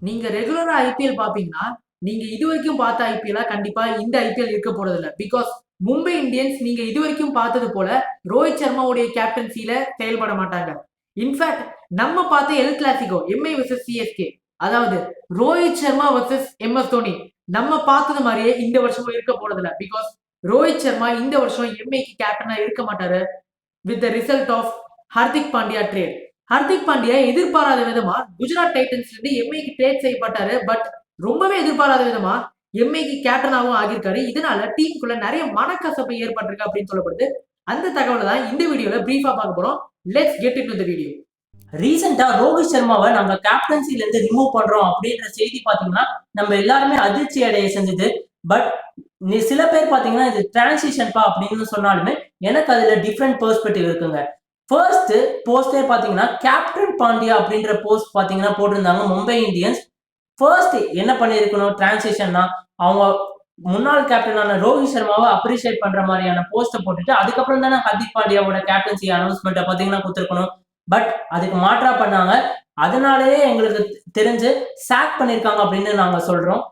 நீங்க ரெகுலரா ஐபிஎல் பாப்பீங்கன்னா நீங்க இது வரைக்கும் பார்த்த ஐபிஎல் கண்டிப்பா இந்த ஐபிஎல் இருக்க போறது இல்ல பிகாஸ் மும்பை இந்தியன்ஸ் நீங்க இது வரைக்கும் பார்த்தது போல ரோஹித் சர்மாவுடைய கேப்டன்சில செயல்பட மாட்டாங்க. இன்ஃபேக்ட் நம்ம பார்த்த El Clasico MI versus CSK அதாவது Rohit Sharma versus M S Dhoni. நம்ம பார்த்தது மாதிரியே இந்த வருஷமும் இருக்க போறது இல்ல பிகாஸ் ரோஹித் சர்மா இந்த வருஷம் எம்ஐக்கு கேப்டனா இருக்க மாட்டாரு. With the result of Hardik Pandya trade Hardik Pandya எதிர்பாராத விதமா குஜராத் டைட்டன்ஸ்ல இருந்து எம்ஐக்கு ட்ரேட் செய்யப்பட்டாரு. பட் ரொம்பவே எதிர்பாராத விதமா எம்ஐக்கு கேப்டனாகவும் ஆகியிருக்காரு. இதனால டீமுக்குள்ள நிறைய மனக்கசப்பு ஏற்பட்டிருக்கு அப்படின்னு சொல்லப்படுது. அந்த தகவலை தான் இந்த வீடியோல பிரீஃபா பார்க்க போறோம். Let's get in the video ரீசெண்டா ரோஹித் சர்மாவை நம்ம கேப்டன்சில இருந்து ரிமூவ் பண்றோம் அப்படின்ற செய்தி பாத்தீங்கன்னா நம்ம எல்லாருமே அதிர்ச்சி அடைய செஞ்சது. பட் சில பேர் பாத்தீங்கன்னா இது டிரான்சிஷன்பா அப்படின்னு சொன்னாலுமே எனக்கு அதுல டிஃப்ரெண்ட் பெர்ஸ்பெக்டிவ் இருக்குங்க. ஃபர்ஸ்ட் போஸ்டே பார்த்தீங்கன்னா கேப்டன் பாண்டியா அப்படின்ற போஸ்ட் பார்த்தீங்கன்னா போட்டிருந்தாங்க மும்பை இந்தியன்ஸ் ஃபர்ஸ்ட் என்ன பண்ணியிருக்கணும் டிரான்சேஷன்னா அவங்க முன்னாள் கேப்டனான ரோஹித் சர்மாவை அப்ரிஷியேட் பண்ற மாதிரியான போஸ்ட்டை போட்டுட்டு அதுக்கப்புறம் தானே ஹர்திக் பாண்டியாவோட கேப்டன்சி அனௌன்ஸ்மெண்ட்டை பார்த்தீங்கன்னா கொடுத்துருக்கணும். பட் அதுக்கு மாற்றா பண்ணாங்க. அதனாலேயே எங்களுக்கு தெரிஞ்சு சாக் பண்ணியிருக்காங்க அப்படின்னு நாங்கள் சொல்றோம்.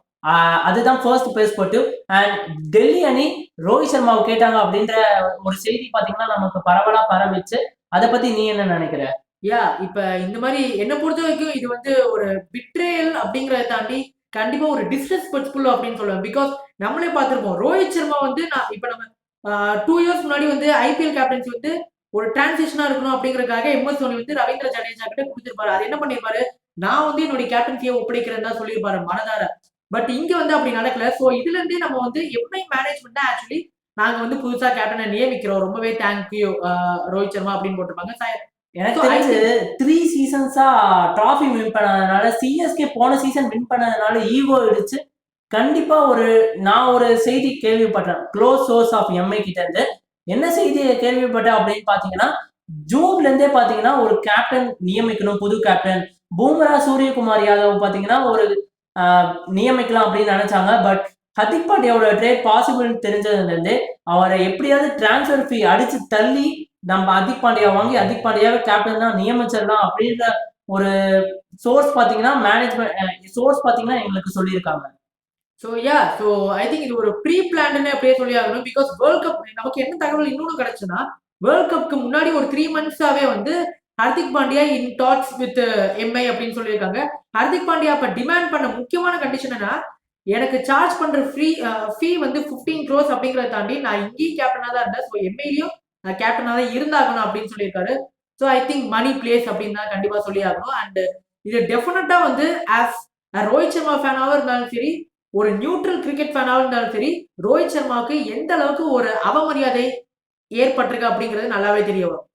அதுதான் ஃபர்ஸ்ட் பெர்ஸ்பெக்டிவ் அண்ட் டெல்லி அணி ரோஹித் சர்மாவை கேட்டாங்க அப்படின்ற ஒரு செய்தி பார்த்தீங்கன்னா நமக்கு பரவலாக பரவிச்சு. அதை பத்தி நீ என்ன நினைக்கிற? யா இப்ப இந்த மாதிரி என்ன பொறுத்த வரைக்கும் இது வந்து ஒரு பிட்ரேயல் அப்படிங்கறத தாண்டி கண்டிப்பா ஒரு டிஸ்ரெஸ்பெக்ட்ஃபுல் அப்படின்னு சொல்லுவேன். பிகாஸ் நம்மளே பார்த்திருப்போம். ரோஹித் சர்மா வந்து நான் இப்ப நம்ம டூ இயர்ஸ் முன்னாடி வந்து ஐபிஎல் கேப்டன்சி வந்து ஒரு டிரான்சிஷனா இருக்கணும் அப்படிங்கறதுக்காக எம்எஸ் தோனி வந்து ரவீந்திர ஜடேஜா கிட்ட கொடுத்திருப்பாரு. அது என்ன பண்ணிருப்பாரு? நான் வந்து என்னுடைய கேப்டன்சியை ஒப்படைக்கிறேன் தான் சொல்லியிருப்பாரு மனதார. பட் இங்க வந்து அப்படி நடக்கல. சோ இதுல இருந்தே நம்ம வந்து எப்படி மேனேஜ்மெண்ட் ஆக்சுவலி நாங்க வந்து புதுசா கேப்டனை நியமிக்கிறோம். ரொம்பவே தேங்க்யூ ரோஹித் சர்மா அப்படின்னு போட்டிருப்பாங்க. ச- எனக்கு தெரிஞ்சு த்ரீ சீசன்ஸா டிராஃபி வின் பண்ணதுனால சிஎஸ்கே போன சீசன் வின் பண்ணதுனால ஈகோ இடிச்சு கண்டிப்பா ஒரு நான் ஒரு செய்தி கேள்விப்பட்டேன். க்ளோஸ் சோர்ஸ் ஆஃப் எம்ஐ கிட்ட இருந்து. என்ன செய்தியை கேள்விப்பட்டேன் அப்படின்னு பாத்தீங்கன்னா ஜூன்ல இருந்தே பாத்தீங்கன்னா ஒரு கேப்டன் நியமிக்கணும் புது கேப்டன் பூமரா சூரியகுமார் யாதவ் பாத்தீங்கன்னா ஒரு நியமிக்கலாம் அப்படின்னு நினைச்சாங்க. பட் ஹர்திக் பாண்டியாவோட ட்ரேட் பாசிபிள் தெரிஞ்சதுலேருந்து அவரை எப்படியாவது டிரான்ஸ்ஃபர் ஃபீ அடிச்சு தள்ளி நம்ம ஹர்திக் பாண்டியா வாங்கி அதிக் பாண்டியாவை கேப்டன் தான் நியமிச்சிடலாம் அப்படின்ற ஒரு சோர்ஸ் பார்த்தீங்கன்னா மேனேஜ்மெண்ட் சோர்ஸ் பார்த்தீங்கன்னா எங்களுக்கு சொல்லியிருக்காங்க. So yeah so I think இது ஒரு ப்ரீ பிளான்னு அப்படியே சொல்லி ஆகணும் பிகாஸ் வேர்ல்ட் கப் நமக்கு என்ன தகவல் இன்னொன்று கிடைச்சுன்னா வேர்ல்ட் கப்க்கு முன்னாடி ஒரு த்ரீ மந்த்ஸாவே வந்து Hardik Pandya in talks with MI அப்படின்னு சொல்லியிருக்காங்க. ஹர்திக் பாண்டியா அப்ப டிமாண்ட் பண்ண முக்கியமான கண்டிஷன் என்ன எனக்கு சார்ஜ் பண்ற ஃப்ரீ ஃபீ வந்து 15 க்ரோஸ் அப்படிங்கறத தாண்டி நான் இங்கேயும் கேப்டனா தான் இருந்தேன். ஸோ எம்ஏலையும் நான் கேப்டனா தான் இருந்தாகணும் அப்படின்னு சொல்லியிருக்காரு. So I think money plays அப்படின்னு தான் கண்டிப்பா சொல்லி ஆகணும் அண்ட் இது டெஃபினட்டா வந்து ஆஸ் ரோஹித் சர்மா ஃபேனாவும் இருந்தாலும் சரி ஒரு நியூட்ரல் கிரிக்கெட் ஃபேனாக இருந்தாலும் சரி ரோஹித் சர்மாவுக்கு எந்த அளவுக்கு ஒரு அவமரியாதை ஏற்பட்டிருக்கு அப்படிங்கிறது நல்லாவே தெரிய வரும்.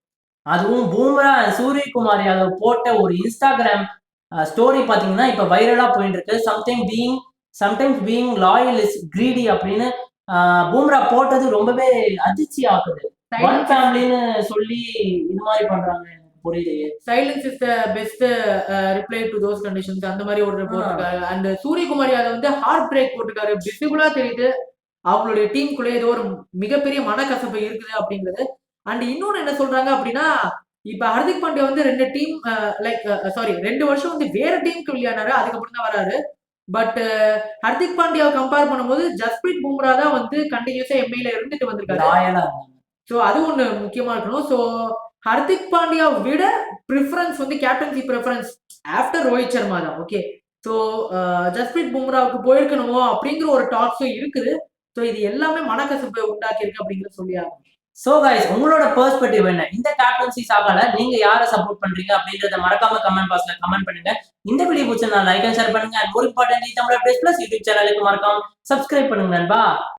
அதுவும் பூம்ரா சூரியகுமார் யாதவ் போட்ட ஒரு இன்ஸ்டாகிராம் ஸ்டோரி பாத்தீங்கன்னா இப்ப வைரலா போயிட்டு இருக்கு sometime being sometimes being loyal is greedy அப்படின்னு பூம்ரா போட்டது ரொம்பவே அதிர்ச்சி ஆகுது ஒன் ஃபேமிலின்னு சொல்லி இது மாதிரி பண்றாங்க புரியுது. Silence is the best reply to those conditions அந்த மாதிரி ஒரு போட்டிருக்காரு. அண்ட் சூரியகுமார் யாதவ் வந்து ஹார்ட் பிரேக் போட்டிருக்காரு விசிபிளா தெரியுது. அவங்களுடைய டீமுக்குள்ளே ஏதோ ஒரு மிகப்பெரிய மனக்கசப்பு இருக்குது அப்படிங்கிறது. அண்ட் இன்னொன்னு என்ன சொல்றாங்க அப்படின்னா இப்ப ஹர்திக் பாண்டியா வந்து ரெண்டு டீம் லைக் சாரி ரெண்டு வருஷம் வந்து வேற டீமுக்கு விளையாடுறாரு அதுக்கப்புறம் தான் வராரு. பட் ஹர்திக் பாண்டியாவை கம்பேர் பண்ணும்போது ஜஸ்பிரீத் பும்ரா தான் வந்து கண்டினியூஸா எம்ஐல இருந்துட்டு வந்திருக்காரு. ஸோ அது ஒன்று முக்கியமா இருக்கணும். ஸோ ஹர்திக் பாண்டியா விட ப்ரிஃபரன்ஸ் வந்து captaincy preference after Rohit Sharma தான் ஓகே ஸோ ஜஸ்பிரீத் பும்ராவுக்கு போயிருக்கணுமோ அப்படிங்கிற ஒரு டாக்ஸும் இருக்குது. ஸோ இது எல்லாமே மனக்கசப்பை உண்டாக்கி இருக்கு அப்படிங்கிறத சொல்லி ஆகணும் சோ கைஸ் உங்களோட பெர்ஸ்பெக்டிவ் என்ன? இந்த கேப்டன்சி சாகால நீங்க யாரை சப்போர்ட் பண்றீங்க அப்படின்றத மறக்காம கமெண்ட் பாக்ஸ்ல கமெண்ட் பண்ணுங்க. இந்த வீடியோ பிடிச்சிருந்தா லைக் அண்ட் ஷேர் பண்ணுங்க. அண்ட் ஒரு important Tamil update plus YouTube சேனலுக்கு மறக்காம சப்ஸ்கிரைப் பண்ணுங்க நண்பா.